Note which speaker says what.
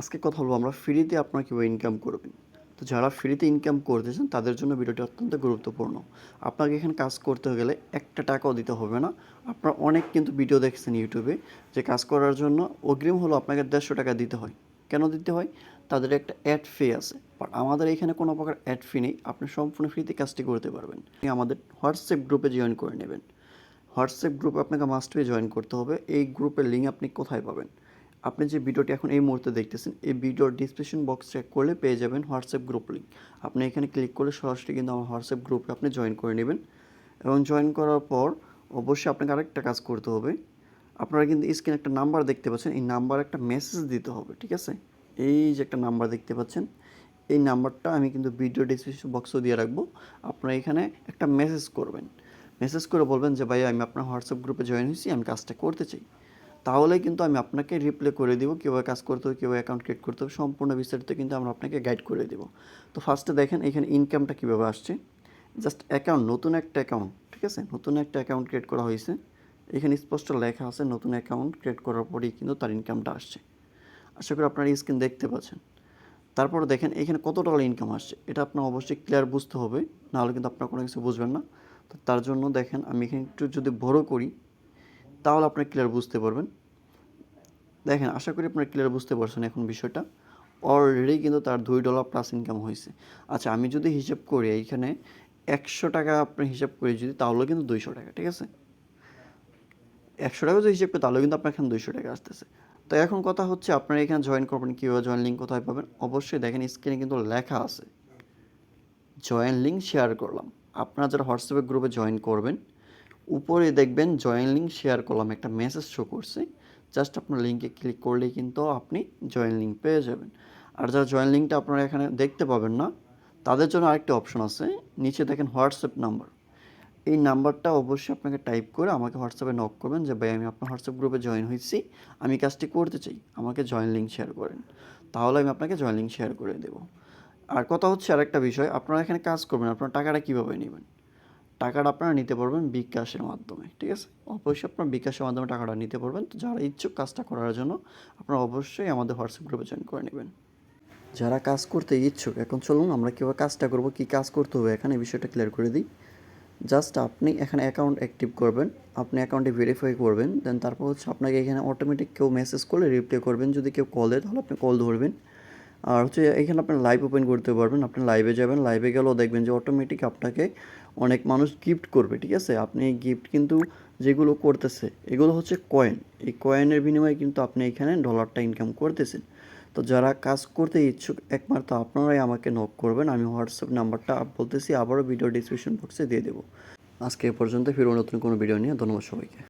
Speaker 1: আজকে কথা বলব, আমরা ফ্রিতে আপনারা কীভাবে ইনকাম করবেন। তো যারা ফ্রিতে ইনকাম করতেছেন, তাদের জন্য ভিডিওটি অত্যন্ত গুরুত্বপূর্ণ। আপনাকে এখানে কাজ করতে গেলে একটা টাকাও দিতে হবে না। আপনারা অনেক কিন্তু ভিডিও দেখছেন ইউটিউবে যে কাজ করার জন্য অগ্রিম হলো আপনাকে দেড়শো টাকা দিতে হয়। কেন দিতে হয়? তাদের একটা অ্যাড ফি আছে। বাট আমাদের এখানে কোনো প্রকার অ্যাড ফি নেই। আপনি সম্পূর্ণ ফ্রিতে কাজটি করতে পারবেন। আপনি আমাদের হোয়াটসঅ্যাপ গ্রুপে জয়েন করে নেবেন। হোয়াটসঅ্যাপ গ্রুপে আপনাকে মাস্ট জয়েন করতে হবে। এই গ্রুপের লিঙ্ক আপনি কোথায় পাবেন? আপনি যে ভিডিওটি এখন এই মুহূর্তে দেখতেছেন, এই ভিডিওর ডিসক্রিপশন বক্স চেক করলে পেয়ে যাবেন হোয়াটসঅ্যাপ গ্রুপ লিঙ্ক আপনি এখানে ক্লিক করলে সরাসরি কিন্তু আমার হোয়াটসঅ্যাপ গ্রুপে আপনি জয়েন করে নেবেন। এবং জয়েন করার পর অবশ্যই আপনাকে আরেকটা কাজ করতে হবে। আপনারা কিন্তু স্ক্রিনে একটা নাম্বার দেখতে পাচ্ছেন, এই নাম্বার একটা মেসেজ দিতে হবে, ঠিক আছে? এই যে একটা নাম্বার দেখতে পাচ্ছেন, এই নাম্বারটা আমি কিন্তু ভিডিও ডিসক্রিপশন বক্সও দিয়ে রাখব। আপনারা এখানে একটা মেসেজ করবেন। মেসেজ করে বলবেন যে ভাই আমি আপনার হোয়াটসঅ্যাপ গ্রুপে জয়েন হয়েছি, আমি কাজটা করতে চাই। তাহলে কিন্তু আমি আপনাকে রিপ্লে করে দিব, কীভাবে কাজ করতে হবে, কীভাবে অ্যাকাউন্ট ক্রিয়েট করতে হবে, সম্পূর্ণ বিস্তারিত কিন্তু আমরা আপনাকে গাইড করে দেব। তো ফার্স্টে দেখেন এখানে ইনকামটা কীভাবে আসছে। জাস্ট অ্যাকাউন্ট নতুন একটা অ্যাকাউন্ট ঠিক আছে? নতুন একটা অ্যাকাউন্ট ক্রিয়েট করা হয়েছে। এখানে স্পষ্ট লেখা আছে, নতুন অ্যাকাউন্ট ক্রিয়েট করার পরেই কিন্তু তার ইনকামটা আসছে। আশা করি আপনারা স্ক্রিন দেখতে পাচ্ছেন। তারপরে দেখেন, এখানে কত ডলার ইনকাম আসছে? এটা আপনার অবশ্যই ক্লিয়ার বুঝতে হবে, নাহলে কিন্তু আপনার কোনো কিছু বুঝবেন না। তো তার জন্য দেখেন, আমি এখানে একটু যদি বড় করি তাহলে আপনার ক্লিয়ার বুঝতে পারবেন। দেখেন, আশা করি আপনারা ক্লিয়ার বুঝতে পারছেন এখন বিষয়টা। অলরেডি কিন্তু তার দুই ডলার প্লাস ইনকাম হয়েছে। আচ্ছা আমি যদি হিসাব করি, এইখানে একশো টাকা আপনি হিসাব করি যদি, তাহলে কিন্তু দুইশো টাকা, ঠিক আছে? একশো টাকা যদি হিসাব করি, তাহলে কিন্তু আপনার এখানে দুইশো টাকা আসতেছে। তো এখন কথা হচ্ছে, আপনারা এখানে জয়েন করবেন, কীভাবে জয়েন লিঙ্ক কোথায় পাবেন? অবশ্যই দেখেন স্ক্রিনে কিন্তু লেখা আছে। জয়েন লিঙ্ক শেয়ার করলাম। আপনারা যারা হোয়াটসঅ্যাপে গ্রুপে জয়েন করবেন উপরে দেখবেন জয়েন লিঙ্ক শেয়ার করলাম একটা মেসেজ শো করছে। জাস্ট আপনার লিঙ্কে ক্লিক করলেই কিন্তু আপনি জয়েন লিঙ্ক পেয়ে যাবেন। আর যারা জয়েন লিঙ্কটা আপনারা এখানে দেখতে পাবেন না, তাদের জন্য আরেকটা অপশন আছে। নিচে দেখেন হোয়াটসঅ্যাপ নাম্বার এই নাম্বারটা অবশ্যই আপনাকে টাইপ করে আমাকে হোয়াটসঅ্যাপে নক করবেন যে, ভাই, আমি আপনার হোয়াটসঅ্যাপ গ্রুপে জয়েন হয়েছি। আমি কাজটি করতে চাই। আমাকে জয়েন লিঙ্ক শেয়ার করেন। তাহলে আমি আপনাকে জয়েন লিঙ্ক শেয়ার করে দেবো। আর কথা হচ্ছে আরেকটা বিষয়। আপনারা এখানে কাজ করবেন। আপনার টাকাটা কীভাবে নেবেন? টাকাটা আপনারা নিতে পারবেন বিকাশের মাধ্যমে, ঠিক আছে? অবশ্যই আপনার বিকাশের মাধ্যমে টাকাটা নিতে পারবেন। তো যারা ইচ্ছুক কাজটা করার জন্য, আপনারা অবশ্যই আমাদের হোয়াটসঅ্যাপ গ্রুপে জয়েন করে নেবেন। যারা কাজ করতে ইচ্ছুক, এখন চলুন আমরা কীভাবে কাজটা করব, কী কাজ করতে হবে এখানে বিষয়টা ক্লিয়ার করে দিই। জাস্ট আপনি এখানে অ্যাকাউন্ট অ্যাক্টিভ করবেন, আপনি অ্যাকাউন্টে ভেরিফাই করবেন দেন তারপর হচ্ছে আপনাকে এখানে অটোমেটিক কেউ মেসেজ করলে রিপ্লাই করবেন। যদি কেউ কল দেয়, তাহলে আপনি কল ধরবেন। আর হচ্ছে এখানে আপনি লাইভ ওপেন করতে পারবেন, আপনি লাইভে যাবেন লাইভে গেলেও দেখবেন যে অটোমেটিক আপনাকে অনেক মানুষ গিফট করবে, ঠিক আছে? আপনি গিফট কিন্তু যেগুলো করতেছে, এগুলো হচ্ছে কয়েন এই কয়েনের বিনিময়ে কিন্তু আপনি এখানে ডলারটা ইনকাম করতেছেন। তো যারা কাজ করতে ইচ্ছুক, একমাত্র আপনারাই আমাকে নক করবেন। আমি হোয়াটসঅ্যাপ নাম্বারটা বলতেছি, আবারও ভিডিও ডিসক্রিপশন বক্সে দিয়ে দেবো। আজকে এ পর্যন্ত ফিরবো নতুন কোনো ভিডিও নিয়ে। ধন্যবাদ সবাইকে।